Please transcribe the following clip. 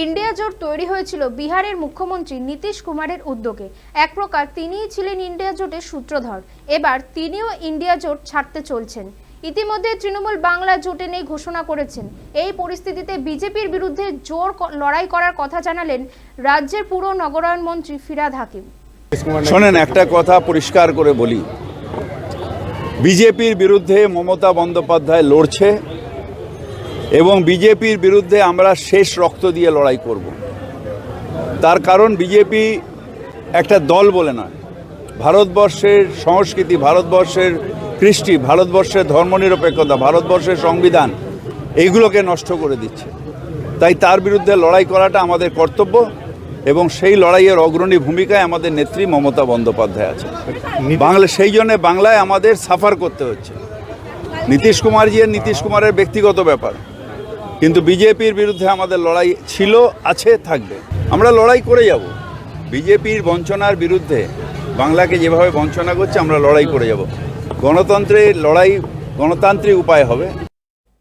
India জোট তৈরি হয়েছিল বিহারের মুখ্যমন্ত্রী নীতিশ কুমারের উদ্যোগে। এক প্রকার তিনিই ছিলেন ইন্ডিয়া জোটের সূত্রধর। এবার তিনিও ইন্ডিয়া জোট ছাড়তে চলছেন। ইতিমধ্যে তৃণমূল বাংলা জোটে নেই ঘোষণা করেছেন। এই পরিস্থিতিতে বিজেপির বিরুদ্ধে জোর লড়াই করার কথা জানালেন রাজ্যের পুর নগরায়ণ মন্ত্রী ফিরাদ হাকিম। শোনেন একটা কথা পরিষ্কার করে বলি। বিজেপির বিরুদ্ধে মমতা বন্দ্যোপাধ্যায় লড়ছে এবং বিজেপির বিরুদ্ধে আমরা শেষ রক্ত দিয়ে লড়াই করব। তার কারণ বিজেপি একটা দল বলে নয়। ভারতবর্ষের সংস্কৃতি ভারতবর্ষের কৃষ্টি ভারতবর্ষের ধর্মনিরপেক্ষতা ভারতবর্ষের সংবিধান এইগুলোকে নষ্ট করে দিচ্ছে। তাই তার বিরুদ্ধে লড়াই করাটা আমাদের কর্তব্য এবং সেই লড়াইয়ের অগ্রণী ভূমিকায় আমাদের নেত্রী মমতা বন্দ্যোপাধ্যায় আছে বাংলা সেই জন্যে বাংলায় আমাদের সাফার করতে হচ্ছে। নীতিশ কুমারজি আর নীতিশ কুমারের ব্যক্তিগত ব্যাপার। কিন্তু বিজেপির বিরুদ্ধে আমাদের লড়াই ছিল, আছে, থাকবে। আমরা লড়াই করে যাব। বিজেপির বঞ্চনার বিরুদ্ধে, বাংলাকে যেভাবে বঞ্চনা করছে, আমরা লড়াই করে যাব। গণতন্ত্রের লড়াই, গণতান্ত্রিক উপায় হবে।